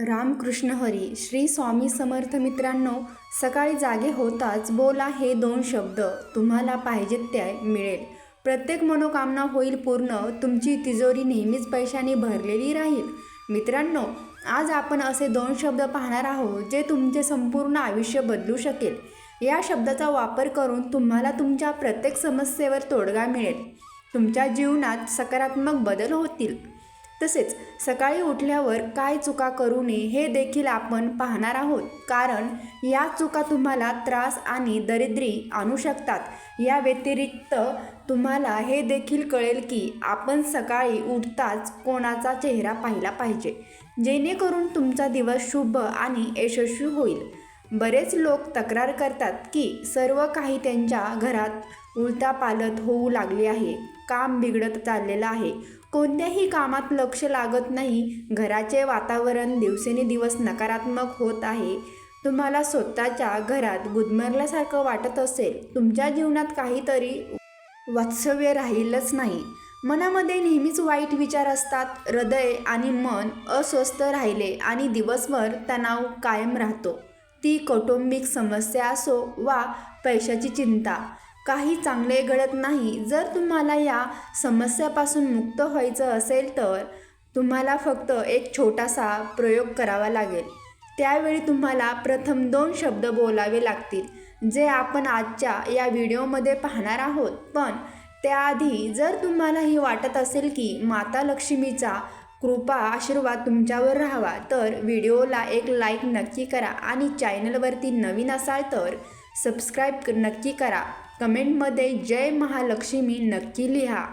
रामकृष्ण हरी श्री स्वामी समर्थ मित्रांनो सकाळी जागे होताच बोला हे दोन शब्द. तुम्हाला पाहिजेत त्या मिळेल. प्रत्येक मनोकामना होईल पूर्ण तुमची तिजोरी नेहमीच पैशाने भरलेली राहील. मित्रांनो आज आपण असे दोन शब्द पाहणार आहोत जे तुमचे संपूर्ण आयुष्य बदलू शकेल. या शब्दाचा वापर करून तुम्हाला तुमच्या प्रत्येक समस्येवर तोडगा मिळेल. तुमच्या जीवनात सकारात्मक बदल होतील. तसेच सकाळी उठल्यावर काय चुका करू नये हे देखील आपण पाहणार आहोत. कारण या चुका तुम्हाला त्रास आणि दरिद्री आणू शकतात. या व्यतिरिक्त तुम्हाला हे देखील कळेल की आपण सकाळी उठताच कोणाचा चेहरा पाहिला पाहिजे. जेणेकरून तुमचा दिवस शुभ आणि यशस्वी होईल. बरेच लोक तक्रार करतात की सर्व काही त्यांच्या घरात उलटापालट होऊ लागले आहे. काम बिघडत चाललेलं आहे. कोणत्याही कामात लक्ष लागत नाही. घराचे वातावरण दिवसेंदिवस नकारात्मक होत आहे. तुम्हाला स्वतःच्या घरात गुदमरल्यासारखं वाटत असेल. तुमच्या जीवनात काहीतरी वास्तव्य राहीलच नाही. मनामध्ये नेहमीच वाईट विचार असतात. हृदय आणि मन अस्वस्थ राहिले आणि दिवसभर तणाव कायम राहतो. ती कौटुंबिक समस्या असो वा पैशाची चिंता काही चांगले घडत नाही. जर तुम्हाला या समस्यापासून मुक्त व्हायचं असेल तर तुम्हाला फक्त एक छोटासा प्रयोग करावा लागेल. त्यावेळी तुम्हाला प्रथम दोन शब्द बोलावे लागतील जे आपण आजच्या या व्हिडिओमध्ये पाहणार आहोत. पण त्याआधी जर तुम्हालाही वाटत असेल की माता लक्ष्मीचा कृपा आशीर्वाद तुमच्यावर राहावा तर व्हिडिओला एक लाईक नक्की करा आणि चॅनलवरती नवीन असाल तर सबस्क्राईब नक्की करा. कमेंटमध्ये जय महालक्ष्मी नक्की लिहा.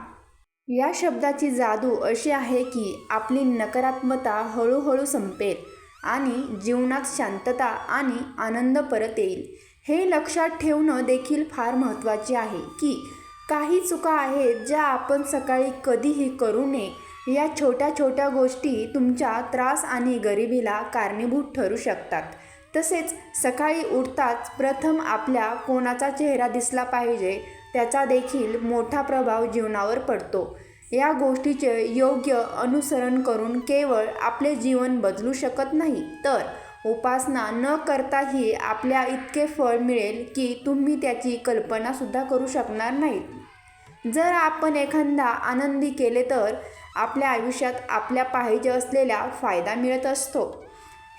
या शब्दाची जादू अशी आहे की आपली नकारात्मकता हळूहळू संपेल आणि जीवनात शांतता आणि आनंद परत येईल. हे लक्षात ठेवणं देखील फार महत्त्वाचे आहे की काही चुका आहेत ज्या आपण सकाळी कधीही करू नये. या छोट्या छोट्या गोष्टी तुमच्या त्रास आणि गरिबीला कारणीभूत ठरू शकतात. तसेच सकाळी उठताच प्रथम आपल्या कोणाचा चेहरा दिसला पाहिजे त्याचा देखील मोठा प्रभाव जीवनावर पडतो. या गोष्टीचे योग्य अनुसरण करून केवळ आपले जीवन बदलू शकत नाही तर उपासना न करताही आपल्या इतके फळ मिळेल की तुम्ही त्याची कल्पनासुद्धा करू शकणार नाहीत. जर आपण एखादा आनंदी केले तर आपल्या आयुष्यात आपल्या पाहिजे असलेला फायदा मिळत असतो.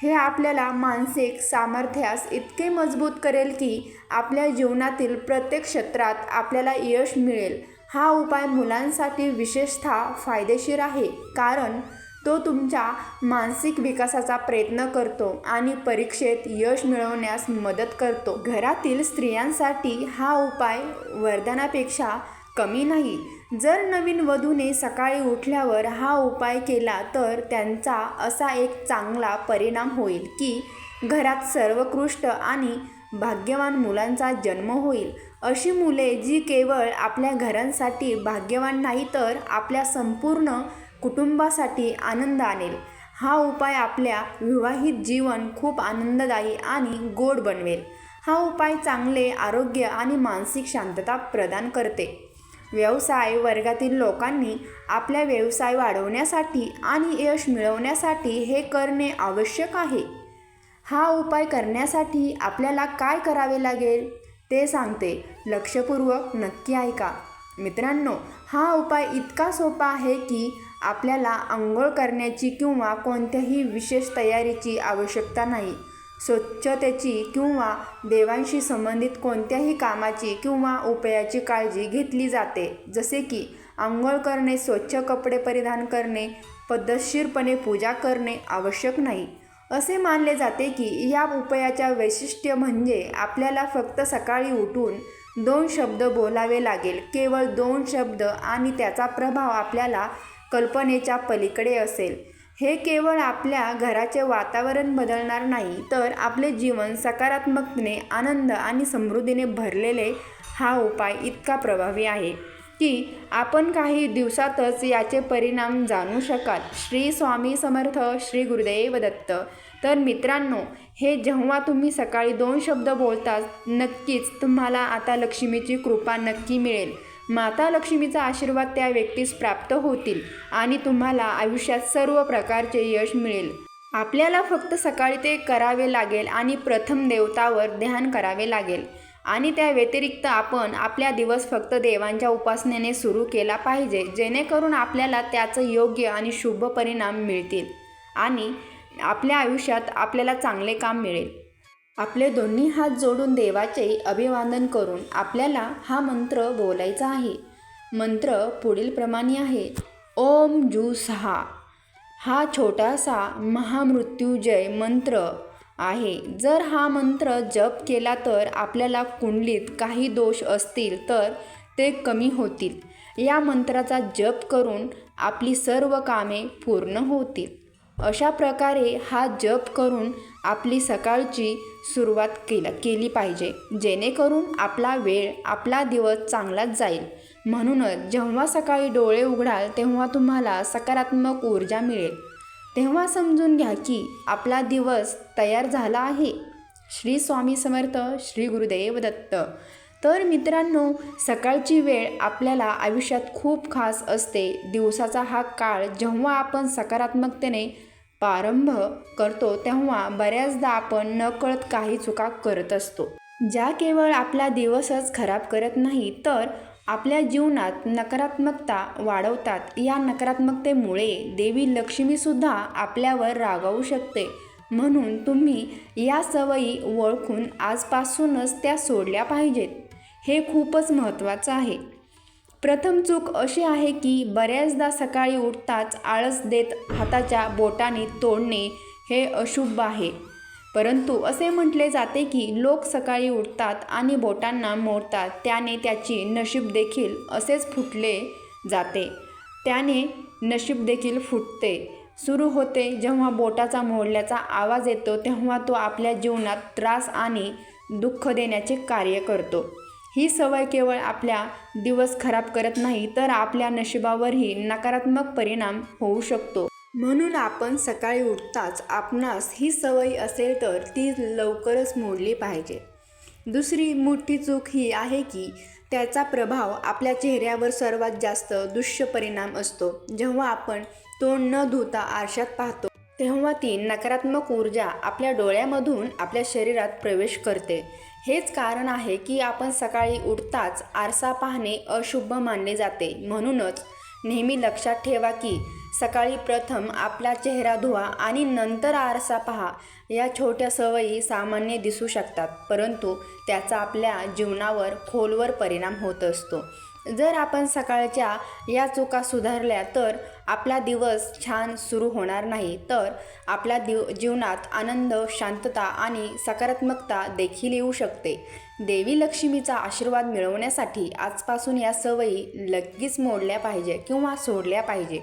हे आपल्याला मानसिक सामर्थ्यास इतके मजबूत करेल की आपल्या जीवनातील प्रत्येक क्षेत्रात आपल्याला यश मिळेल. हा उपाय मुलांसाठी विशेषतः फायदेशीर आहे कारण तो तुमच्या मानसिक विकासाचा प्रयत्न करतो आणि परीक्षेत यश मिळवण्यास मदत करतो. घरातील स्त्रियांसाठी हा उपाय वरदानापेक्षा कमी नाही जर नवीन वधूने सकाळी उठल्यावर हा उपाय केला तर त्यांचा असा एक चांगला परिणाम होईल की घरात सर्वोत्कृष्ट आणि भाग्यवान मुलांचा जन्म होईल. अशी मुले जी केवळ आपल्या घरांसाठी भाग्यवान नाही तर आपल्या संपूर्ण कुटुंबासाठी आनंद आणेल. हा उपाय आपल्या विवाहित जीवन खूप आनंददायी आणि गोड बनवेल. हा उपाय चांगले आरोग्य आणि मानसिक शांतता प्रदान करते. व्यवसाय वर्गातील लोकांनी आपल्या व्यवसाय वाढवण्यासाठी आणि यश मिळवण्यासाठी हे करणे आवश्यक आहे. हा उपाय करण्यासाठी आपल्याला काय करावे लागेल? ते सांगते. लक्षपूर्वक नक्की ऐका. मित्रांनो हा उपाय इतका सोपा आहे की आपल्याला आंघोळ करण्याची किंवा कोणत्याही विशेष तयारीची आवश्यकता नाही. स्वच्छतेची किंवा देवांशी संबंधित कोणत्याही कामाची किंवा उपायाची काळजी घेतली जाते. जसे की आंघोळ करणे स्वच्छ कपडे परिधान करणे पद्धतशीरपणे पूजा करणे आवश्यक नाही. असे मानले जाते की या उपायाच्या वैशिष्ट्य म्हणजे आपल्याला फक्त सकाळी उठून दोन शब्द बोलावे लागेल. केवळ दोन शब्द आणि त्याचा प्रभाव आपल्याला कल्पनेच्या पलीकडे असेल. हे केवळ आपल्या घराचे वातावरण बदलणार नाही तर आपले जीवन सकारात्मकतेने आनंद आणि समृद्धीने भरलेले हा उपाय इतका प्रभावी आहे की आपण काही दिवसातच याचे परिणाम जाणू शकाल. श्री स्वामी समर्थ श्री गुरुदेव दत्त. तर मित्रांनो हे जेव्हा तुम्ही सकाळी दोन शब्द बोलता नक्कीच तुम्हाला आता लक्ष्मीची कृपा नक्की मिळेल. माता लक्ष्मीचा आशीर्वाद त्या व्यक्तीस प्राप्त होतील आणि तुम्हाला आयुष्यात सर्व प्रकारचे यश मिळेल. आपल्याला फक्त सकाळी ते करावे लागेल आणि प्रथम देवतावर ध्यान करावे लागेल. आणि त्या व्यतिरिक्त आपण आपल्या दिवस फक्त देवांच्या उपासनेने सुरू केला पाहिजे जेणेकरून आपल्याला त्याचं योग्य आणि शुभ परिणाम मिळतील आणि आपल्या आयुष्यात आपल्याला चांगले काम मिळेल. आपले दोन्ही हात जोडून देवाचे अभिवादन करून आपल्याला हा मंत्र बोलायचा आहे. मंत्र पुढील प्रमाणे आहे. ओम जू सहा हा छोटासा महामृत्युजय मंत्र आहे. जर हा मंत्र जप केला तर आपल्याला कुंडलीत काही दोष असतील तर ते कमी होतील. या मंत्राचा जप करून आपली सर्व कामे पूर्ण होतील. अशा प्रकारे हा जप करून आपली सकाळची सुरुवात केलं केली पाहिजे. जेणेकरून आपला वेळ आपला दिवस चांगलाच जाईल. म्हणूनच जेव्हा सकाळी डोळे उघडाल तेव्हा तुम्हाला सकारात्मक ऊर्जा मिळेल. तेव्हा समजून घ्या की आपला दिवस तयार झाला आहे. श्री स्वामी समर्थ श्री गुरुदेव दत्त. तर मित्रांनो सकाळची वेळ आपल्याला आयुष्यात खूप खास असते. दिवसाचा हा काळ जेव्हा आपण सकारात्मकतेने प्रारंभ करतो तेव्हा बऱ्याचदा आपण नकळत काही चुका करत असतो. ज्या केवळ आपला दिवसच खराब करत नाही तर आपल्या जीवनात नकारात्मकता वाढवतात. या नकारात्मकतेमुळे देवी लक्ष्मीसुद्धा आपल्यावर रागावू शकते. म्हणून तुम्ही या सवयी ओळखून आजपासूनच त्या सोडल्या पाहिजेत. हे खूपच महत्त्वाचं आहे. प्रथम चूक अशी आहे की बऱ्याचदा सकाळी उठताच आळस देत हाताच्या बोटाने तोडणे हे अशुभ आहे. परंतु असे म्हटले जाते की लोक सकाळी उठतात आणि बोटांना मोडतात त्याने त्याची नशीब देखील असेच फुटले जाते. त्याने नशीब देखील फुटते. सुरू होते जेव्हा बोटाचा मोडल्याचा आवाज येतो तेव्हा तो आपल्या जीवनात त्रास आणि दुःख देण्याचे कार्य करतो. ही सवय केवळ आपल्या दिवस खराब करत नाही तर आपल्या नशिबावरही नकारात्मक परिणाम होऊ शकतो. म्हणून आपण सकाळी उठताच आपणास ही सवय असेल तर ती लवकरच मोडली पाहिजे. दुसरी मोठी चूक ही आहे की त्याचा प्रभाव आपल्या चेहऱ्यावर सर्वात जास्त दुष्य परिणाम असतो. जेव्हा आपण तोंड न धुता आरशात पाहतो तेव्हा ती नकारात्मक ऊर्जा आपल्या डोळ्यामधून आपल्या शरीरात प्रवेश करते. हेच कारण आहे की आपण सकाळी उठताच आरसा पाहणे अशुभ मानले जाते. म्हणूनच नेहमी लक्षात ठेवा की सकाळी प्रथम आपला चेहरा धुवा आणि नंतर आरसा पहा. या छोट्या सवयी सामान्य दिसू शकतात परंतु त्याचा आपल्या जीवनावर खोलवर परिणाम होत असतो. जर आपण सकाळच्या या चुका सुधारल्या तर आपला दिवस छान सुरू होणार नाही. तर आपल्या दिव जीवनात आनंद शांतता आणि सकारात्मकता देखील येऊ शकते. देवी लक्ष्मीचा आशीर्वाद मिळवण्यासाठी आजपासून या सवयी लगेच मोडल्या पाहिजे किंवा सोडल्या पाहिजे.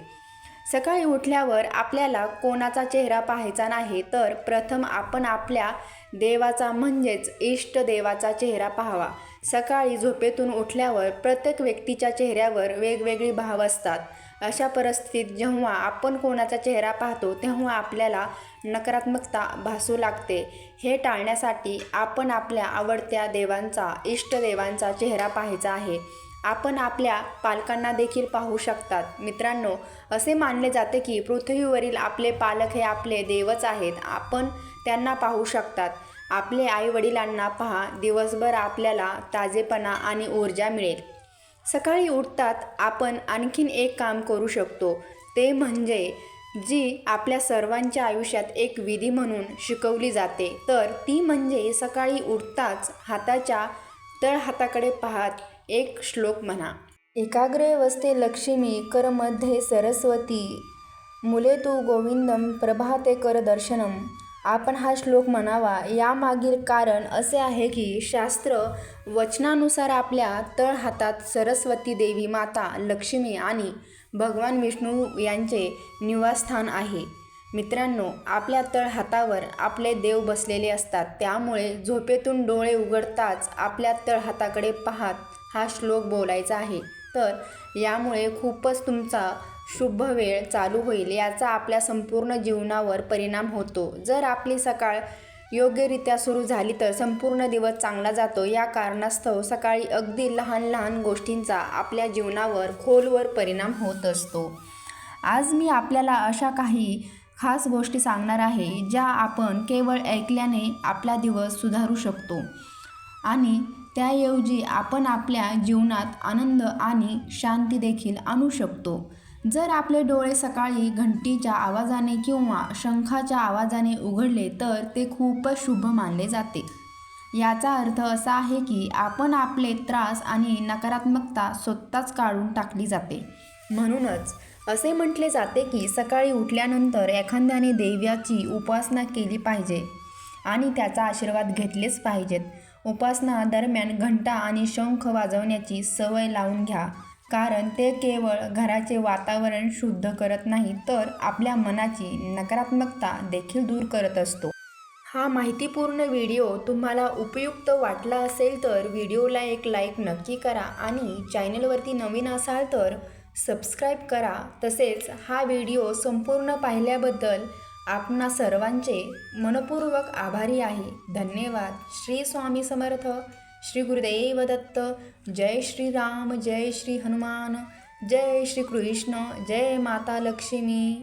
सकाळी उठल्यावर आपल्याला कोणाचा चेहरा पाहायचा नाही तर प्रथम आपण आपल्या देवाचा म्हणजेच इष्ट देवाचा चेहरा पाहावा. सकाळी झोपेतून उठल्यावर प्रत्येक व्यक्तीच्या चेहऱ्यावर वेगवेगळी भाव असतात. अशा परिस्थितीत जेव्हा आपण कोणाचा चेहरा पाहतो तेव्हा आपल्याला नकारात्मकता भासू लागते. हे टाळण्यासाठी आपण आपल्या आवडत्या देवांचा इष्टदेवांचा चेहरा पाहायचा आहे. आपण आपल्या पालकांना देखील पाहू शकतात. मित्रांनो असे मानले जाते की पृथ्वीवरील आपले पालक हे आपले देवच आहेत. आपण त्यांना पाहू शकतात. आपले आई वडिलांना पहा दिवसभर आपल्याला ताजेपणा आणि ऊर्जा मिळेल. सकाळी उठतात आपण आणखीन एक काम करू शकतो. ते म्हणजे जी आपल्या सर्वांच्या आयुष्यात एक विधी म्हणून शिकवली जाते तर ती म्हणजे सकाळी उठताच हाताच्या तळहाताकडे पाहत एक श्लोक म्हणा. एकाग्रे वस्ते लक्ष्मी करमध्ये सरस्वती मुले तू गोविंदम प्रभाते कर दर्शनम. आपण हा श्लोक म्हणावा. यामागील कारण असे आहे की शास्त्र वचनानुसार आपल्या तळहातात सरस्वती देवी माता लक्ष्मी आणि भगवान विष्णू यांचे निवासस्थान आहे. मित्रांनो आपल्या तळहातावर आपले देव बसलेले असतात. त्यामुळे झोपेतून डोळे उघडताच आपल्या तळहाताकडे पाहत हा श्लोक बोलायचा आहे. तर यामुळे खूपच तुमचा शुभ वेळ चालू होईल याचा आपल्या संपूर्ण जीवनावर परिणाम होतो. जर आपली सकाळ योग्यरित्या सुरू झाली तर संपूर्ण दिवस चांगला जातो. या कारणास्तव सकाळी अगदी लहान लहान गोष्टींचा आपल्या जीवनावर खोलवर परिणाम होत असतो. आज मी आपल्याला अशा काही खास गोष्टी सांगणार आहे ज्या आपण केवळ ऐकल्याने आपला दिवस सुधारू शकतो आणि त्याऐवजी आपण आपल्या जीवनात आनंद आणि शांती देखील आणू शकतो. जर आपले डोळे सकाळी घंटीच्या आवाजाने किंवा शंखाच्या आवाजाने उघडले तर ते खूपच शुभ मानले जाते. याचा अर्थ असा आहे की आपण आपले त्रास आणि नकारात्मकता स्वतःच काढून टाकली जाते. म्हणूनच असे म्हटले जाते की सकाळी उठल्यानंतर एखाद्याने देव्याची उपासना केली पाहिजे आणि त्याचा आशीर्वाद घेतलेच पाहिजेत. उपासना दरम्यान घंटा आणि शंख वाजवण्याची सवय लावून घ्या. कारण ते केवळ घराचे वातावरण शुद्ध करत नाही तर आपल्या मनाची नकारात्मकता देखील दूर करत असतो. हा माहितीपूर्ण व्हिडिओ तुम्हाला उपयुक्त वाटला असेल तर व्हिडिओला एक लाईक नक्की करा आणि चॅनलवरती नवीन असाल तर सबस्क्राईब करा. तसेच हा व्हिडिओ संपूर्ण पाहिल्याबद्दल आपणा सर्वांचे मनपूर्वक आभारी आहे. धन्यवाद. श्री स्वामी समर्थ. श्री गुरुदेव दत्त जय श्री राम जय श्री हनुमान जय श्री कृष्ण जय माता लक्ष्मी।